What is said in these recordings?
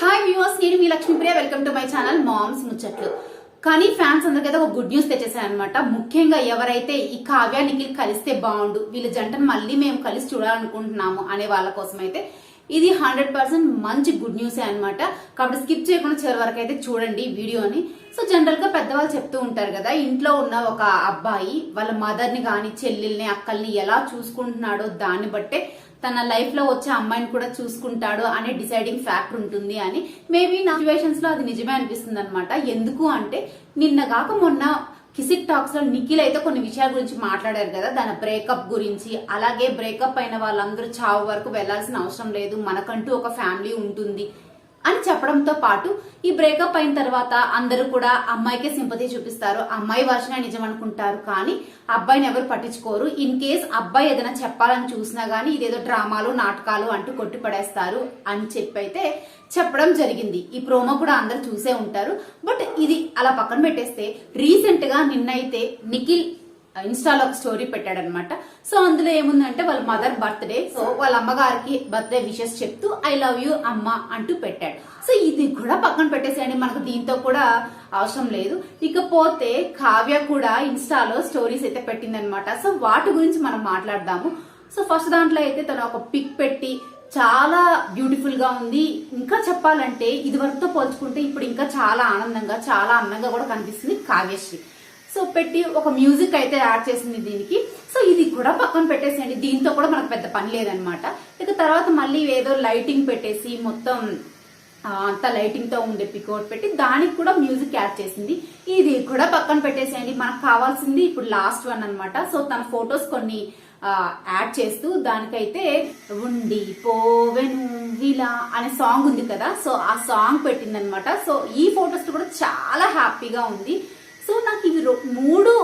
Hi viewers నేను మీ Lakshmipriya welcome to my channel moms ముచ్చట్లు కానీ ఫ్యాన్స్ అందరికీ ఒక గుడ్ న్యూస్ తెచ్చేసారనమాట ముఖ్యంగా ఎవరైతే ఈ కావ్య నిఖిల్ కలిస్తే బాగుండు వీళ్ళ జంటను మళ్ళీ మేము కలిసి చూడాలనుకుంటున్నాము అనే వాళ్ళ కోసం అయితే ఇది హండ్రెడ్ పర్సెంట్ మంచి గుడ్ న్యూసే అనమాట కాబట్టి స్కిప్ చేయకుండా చివరి వరకు అయితే చూడండి వీడియోని. సో జనరల్గా పెద్దవాళ్ళు చెప్తూ ఉంటారు కదా ఇంట్లో ఉన్న ఒక అబ్బాయి వాళ్ళ మదర్ని కానీ చెల్లెల్ని అక్కల్ని ఎలా చూసుకుంటున్నాడో దాన్ని బట్టే తన లైఫ్లో వచ్చే అమ్మాయిని కూడా చూసుకుంటాడు అనే డిసైడింగ్ ఫ్యాక్టర్ ఉంటుంది అని మేబీ నా సిచ్యువేషన్స్లో అది నిజమే అనిపిస్తుంది అనమాట ఎందుకు అంటే నిన్న కాక మొన్న కిసిక్ టాక్స్లో నిఖిల్ అయితే కొన్ని విషయాల గురించి మాట్లాడారు కదా. దాని బ్రేకప్ గురించి అలాగే బ్రేకప్ అయిన వాళ్ళందరూ చావు వరకు వెళ్ళాల్సిన అవసరం లేదు. మనకంటూ ఒక ఫ్యామిలీ ఉంటుంది. అని చెప్పడంతో పాటు ఈ బ్రేకప్ అయిన తర్వాత అందరూ కూడా అమ్మాయికే సింపతి చూపిస్తారు. అమ్మాయి వర్షన నిజం అనుకుంటారు కానీ అబ్బాయిని ఎవరు పట్టించుకోరు. ఇన్ కేస్ అబ్బాయి ఏదైనా చెప్పాలని చూసినా గానీ ఇదేదో డ్రామాలు నాటకాలు అంటూ కొట్టి పడేస్తారు అని చెప్పి అయితే చెప్పడం జరిగింది. ఈ ప్రోమో కూడా అందరు చూసే ఉంటారు. బట్ ఇది అలా పక్కన పెట్టేస్తే రీసెంట్గా నిన్నైతే నిఖిల్ ఇన్స్టాలో ఒక స్టోరీ పెట్టాడనమాట. సో అందులో ఏముందంటే వాళ్ళ మదర్ బర్త్డే సో వాళ్ళ అమ్మగారికి బర్త్డే విషెస్ చెప్తూ ఐ లవ్ యూ అమ్మ అంటూ పెట్టాడు. సో ఇది కూడా పక్కన పెట్టేసేయండి మనకు దీంతో కూడా అవసరం లేదు. ఇకపోతే కావ్య కూడా ఇన్స్టాలో స్టోరీస్ అయితే పెట్టిందనమాట. సో వాటి గురించి మనం మాట్లాడదాము. సో ఫస్ట్ దాంట్లో అయితే తను ఒక పిక్ పెట్టి చాలా బ్యూటిఫుల్గా ఉంది. ఇంకా చెప్పాలంటే ఇది వరకుతో పోల్చుకుంటే ఇప్పుడు ఇంకా చాలా ఆనందంగా చాలా అందంగా కూడా కనిపిస్తుంది కావ్యశ్రీ. సో పెట్టి ఒక మ్యూజిక్ అయితే యాడ్ చేసింది దీనికి. సో ఇది కూడా పక్కన పెట్టేసేయండి. దీంతో కూడా మనకు పెద్ద పని లేదనమాట. ఇక తర్వాత మళ్ళీ ఏదో లైటింగ్ పెట్టేసి మొత్తం అంత లైటింగ్తో లైటింగ్తో ఉండే పికౌట్ పెట్టి దానికి కూడా మ్యూజిక్ యాడ్ చేసింది. ఇది కూడా పక్కన పెట్టేసేయండి. మనకు కావాల్సింది ఇప్పుడు లాస్ట్ వన్ అనమాట. సో తన ఫొటోస్ కొన్ని యాడ్ చేస్తూ దానికైతే ఉండి పోవెను విలా అనే సాంగ్ ఉంది కదా. సో ఆ సాంగ్ పెట్టిందనమాట. సో ఈ ఫొటోస్ కూడా చాలా హ్యాపీగా ఉంది. సో నాకు ఇవి మూడు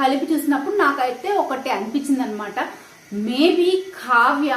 కలిపి చూసినప్పుడు నాకైతే ఒకటి అనిపించింది అనమాట మేబీ కావ్య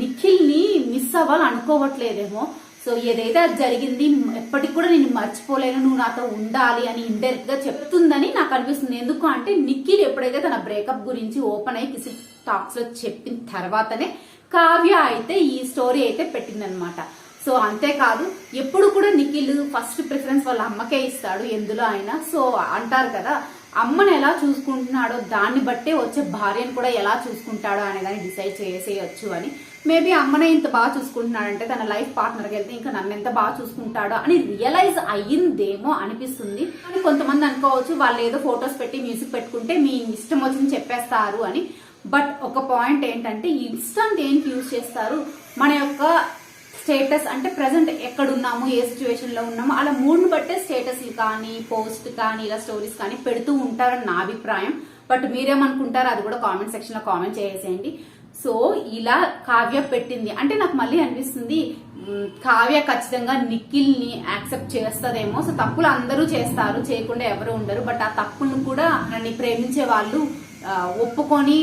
నిఖిల్ని మిస్ అవ్వాలి అనుకోవట్లేదేమో. సో ఏదైతే అది జరిగింది ఎప్పటికి కూడా నేను మర్చిపోలేను నువ్వు నాతో ఉండాలి అని ఇండైరెక్ట్గా చెప్తుందని నాకు అనిపిస్తుంది. ఎందుకు అంటే నిఖిల్ ఎప్పుడైతే తన బ్రేకప్ గురించి ఓపెన్ అయ్యి కిసి టాక్స్లో చెప్పిన తర్వాతనే కావ్య అయితే ఈ స్టోరీ అయితే పెట్టిందనమాట. సో అంతేకాదు ఎప్పుడు కూడా నిఖిల్ ఫస్ట్ ప్రిఫరెన్స్ వాళ్ళ అమ్మకే ఇస్తాడు ఎందులో అయినా. సో అంటారు కదా అమ్మని ఎలా చూసుకుంటున్నాడో దాన్ని బట్టే వచ్చే భార్యను కూడా ఎలా చూసుకుంటాడో అనే దాన్ని డిసైడ్ చేసేయచ్చు అని. మేబీ అమ్మనే ఇంత బాగా చూసుకుంటున్నాడంటే తన లైఫ్ పార్ట్నర్కి వెళ్తే ఇంకా నన్ను ఎంత బాగా చూసుకుంటాడో అని రియలైజ్ అయ్యిందేమో అనిపిస్తుంది. కానీ కొంతమంది అనుకోవచ్చు వాళ్ళు ఏదో ఫొటోస్ పెట్టి మ్యూజిక్ పెట్టుకుంటే మీ ఇష్టం వచ్చింది చెప్పేస్తారు అని. బట్ ఒక పాయింట్ ఏంటంటే ఈ ఇష్టం దేనికి యూజ్ చేస్తారు? మన యొక్క స్టేటస్ అంటే ప్రజెంట్ ఎక్కడున్నాము ఏ సిచ్యువేషన్లో ఉన్నాము అలా మూడ్ని బట్టే స్టేటస్ కానీ పోస్ట్ కానీ ఇలా స్టోరీస్ కానీ పెడుతూ ఉంటారని నా అభిప్రాయం. బట్ మీరేమనుకుంటారో అది కూడా కామెంట్ సెక్షన్లో కామెంట్ చేసేయండి. సో ఇలా కావ్య పెట్టింది. అంటే నాకు మళ్ళీ అనిపిస్తుంది కావ్య ఖచ్చితంగా నిఖిల్ని యాక్సెప్ట్ చేస్తదేమో. సో తప్పులు అందరూ చేస్తారు చేయకుండా ఎవరు ఉండరు. బట్ ఆ తప్పులను కూడా నన్ను ప్రేమించే వాళ్ళు ఒప్పుకొని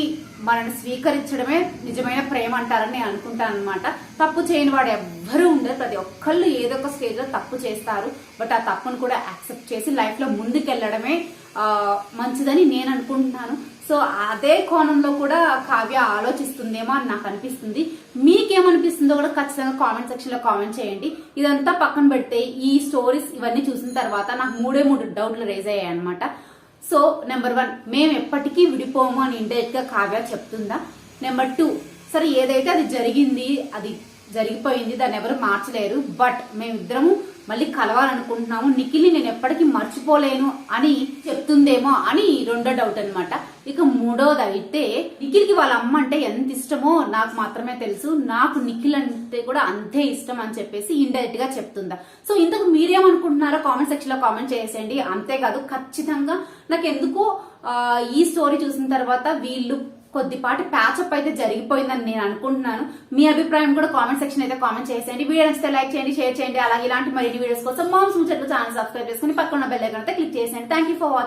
మనల్ని స్వీకరించడమే నిజమైన ప్రేమ అంటారని నేను అనుకుంటాను అనమాట తప్పు చేయని వాడు ఎవ్వరూ ఉండరు. ప్రతి ఒక్కళ్ళు ఏదో ఒక స్టేజ్లో తప్పు చేస్తారు. బట్ ఆ తప్పును కూడా యాక్సెప్ట్ చేసి లైఫ్లో ముందుకెళ్ళడమే మంచిదని నేను అనుకుంటున్నాను. సో అదే కోణంలో కూడా కావ్య ఆలోచిస్తుందేమో అని నాకు అనిపిస్తుంది. మీకేమనిపిస్తుందో కూడా ఖచ్చితంగా కామెంట్ సెక్షన్లో కామెంట్ చేయండి. ఇదంతా పక్కన పెడితే ఈ స్టోరీస్ ఇవన్నీ చూసిన తర్వాత నాకు మూడే మూడు డౌట్లు రేజ్ అయ్యాయి అనమాట సో నెంబర్ వన్ మేము ఎప్పటికీ విడిపోము అని ఇండైరెక్ట్గా కావ్య చెప్తుందా? నెంబర్ టూ సరే ఏదైతే అది జరిగింది అది జరిగిపోయింది. దాన్ని ఎవరు మార్చలేరు. బట్ మేమిద్దరము మళ్ళీ కలవాలనుకుంటున్నాము. నిఖిల్ని నేను ఎప్పటికీ మర్చిపోలేను అని చెప్తుందేమో అని రెండో డౌట్ అనమాట ఇక మూడోది అయితే నిఖిల్కి వాళ్ళ అమ్మ అంటే ఎంత ఇష్టమో నాకు మాత్రమే తెలుసు. నాకు నిఖిల్ అంటే కూడా అంతే ఇష్టం అని చెప్పేసి ఇండైరెక్ట్గా చెప్తుందా. సో ఇంతకు మీరేమనుకుంటున్నారో కామెంట్ సెక్షన్లో కామెంట్ చేసేయండి. అంతేకాదు ఖచ్చితంగా నాకు ఎందుకో ఈ స్టోరీ చూసిన తర్వాత వీళ్ళు కొద్దిపాటి ప్యాచప్ అయితే జరిగిపోయిందని నేను అనుకుంటున్నాను. మీ అభిప్రాయం కూడా కామెంట్ సెక్షన్ అయితే కామెంట్ చేసేయండి. వీడియో నచ్చితే లైక్ చేయండి షేర్ చేయండి. అలాగే ఇలాంటి మరిన్ని వీడియోస్ కోసం మామ్స్ ముచ్చట్లు ఛానల్ సబ్స్క్రైబ్ చేసుకుని పక్కన బెల్ అయితే క్లిక్ చేసేయండి. Thank you for watching